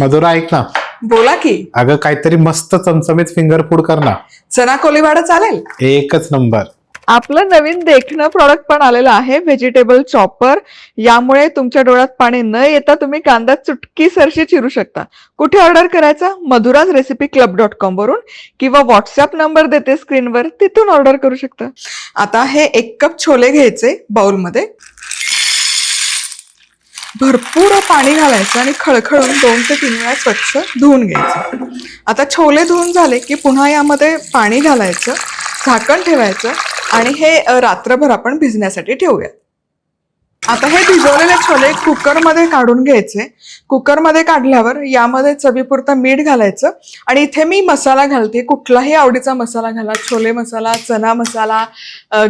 मधुरा ऐक ना. बोला की. अगं काहीतरी मस्त चमचमीत फिंगर फूड कर ना. चना कोलीवाडा चालेल? एकच नंबर. आपलं नवीन देखणं प्रॉडक्ट पण आलेलं आहे व्हेजिटेबल चॉपर यामुळे तुमच्या डोळ्यात पाणी न येता तुम्ही कांदा चुटकी सरशी चिरू शकता. कुठे ऑर्डर करायचा? Madhuras recipe club dot com वरून किंवा व्हॉट्सअप नंबर देते स्क्रीनवर तिथून ऑर्डर करू शकता. आता हे एक कप छोले घ्यायचे बाउलमध्ये भरपूर पाणी घालायचं आणि खळखळून दोन ते तीन वेळा स्वच्छ धुवून घ्यायचं. आता छोले धुवून झाले की पुन्हा यामध्ये पाणी घालायचं झाकण ठेवायचं आणि हे रात्रभर आपण भिजण्यासाठी ठेवूयात. आता हे भिजवलेले छोले कुकरमध्ये काढून घ्यायचे. कुकरमध्ये काढल्यावर यामध्ये चवीपुरतं मीठ घालायचं आणि इथे मी मसाला घालते. कुठलाही आवडीचा मसाला घाला छोले मसाला चना मसाला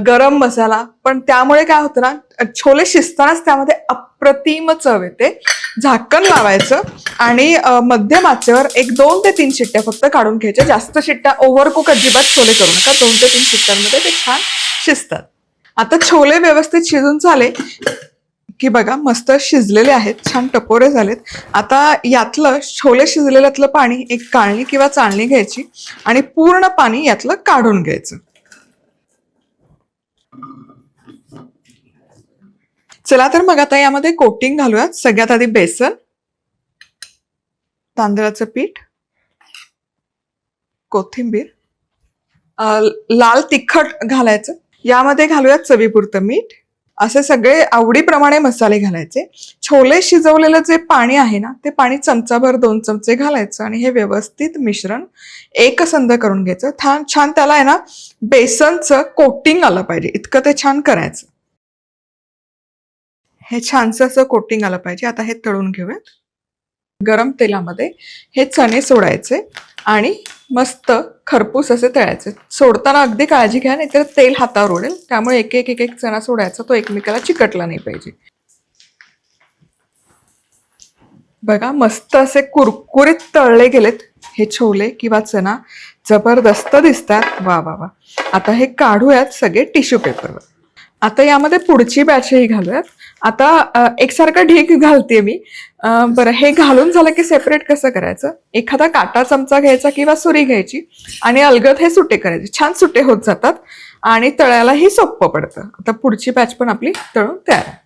गरम मसाला. पण त्यामुळे काय होतं ना छोले शिजतानाच त्यामध्ये अप्रतिम चव येते झाकण लावायचं आणि अ, मध्यम आचेवर एक दोन ते तीन शिट्ट्या फक्त काढून घ्यायच्या. जास्त शिट्ट्या ओव्हर कुक अजिबात छोले करू नका. दोन ते तीन शिट्ट्यांमध्ये ते छान शिजतात. आता छोले व्यवस्थित शिजून झाले की बघा मस्त शिजलेले आहेत. छान टपोरे झालेत. आता यातलं छोले शिजलेल्यातलं पाणी एक काळणी किंवा चाळणी घ्यायची आणि पूर्ण पाणी यातलं काढून घ्यायचं. चला तर मग आता यामध्ये कोटिंग घालूयात. सगळ्यात आधी बेसन तांदळाचं पीठ कोथिंबीर लाल तिखट घालायचं. यामध्ये घालूयात चवीपुरतं मीठ. असे सगळे आवडीप्रमाणे मसाले घालायचे. छोले शिजवलेलं जे पाणी आहे ना ते पाणी चमचाभर दोन चमचे घालायचं आणि हे व्यवस्थित मिश्रण एकसंध करून घ्यायचं. छान छान त्याला आहे ना बेसनचं कोटिंग आलं पाहिजे. इतकं ते छान करायचं. हे छानसं असं कोटिंग आलं पाहिजे. आता हे तळून घेऊयात गरम तेलामध्ये हे चणे सोडायचे आणि मस्त खरपूस असे तळायचे. सोडताना अगदी काळजी घ्या नाही तर तेल हातावर उडेल. त्यामुळे एक एक एक एक चणा सोडायचा तो एकमेकाला चिकटला नाही पाहिजे. बघा मस्त असे कुरकुरीत तळले गेलेत हे छोले किंवा चणा. जबरदस्त दिसतात. वा वा वा. आता हे काढूयात सगळे टिश्यू पेपरवर. आता यामध्ये पुढची बॅचही घालूयात. आता एकसारखं एकसारखा ढीक घालते मी. बरं हे घालून झालं की सेपरेट कसं करायचं? एखादा काटा चमचा घ्यायचा किंवा सुरी घ्यायची आणि अलगद हे सुटे करायचे. छान सुटे होत जातात आणि तळायलाही सोपं पडतं. आता पुढची बॅच पण आपली तळून तयार आहे.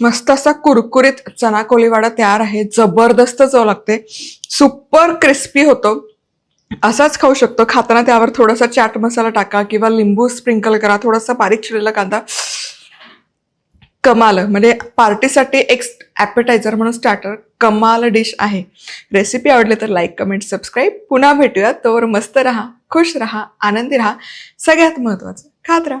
मस्त असा कुरकुरीत चना कोलीवाडा तयार आहे. जबरदस्त चव लागते. सुपर क्रिस्पी होतो. असाच खाऊ शकतो. खाताना त्यावर थोडासा चाट मसाला टाका किंवा लिंबू स्प्रिंकल करा. थोडासा बारीक चिरलेला कांदा. कमाल. म्हणजे पार्टीसाठी एक ॲपेटायझर म्हणून स्टार्टर कमाल डिश आहे. रेसिपी आवडली तर लाईक कमेंट सबस्क्राईब पुन्हा भेटूया. तोवर मस्त राहा खुश राहा आनंदी राहा. सगळ्यात महत्त्वाचं खात राहा.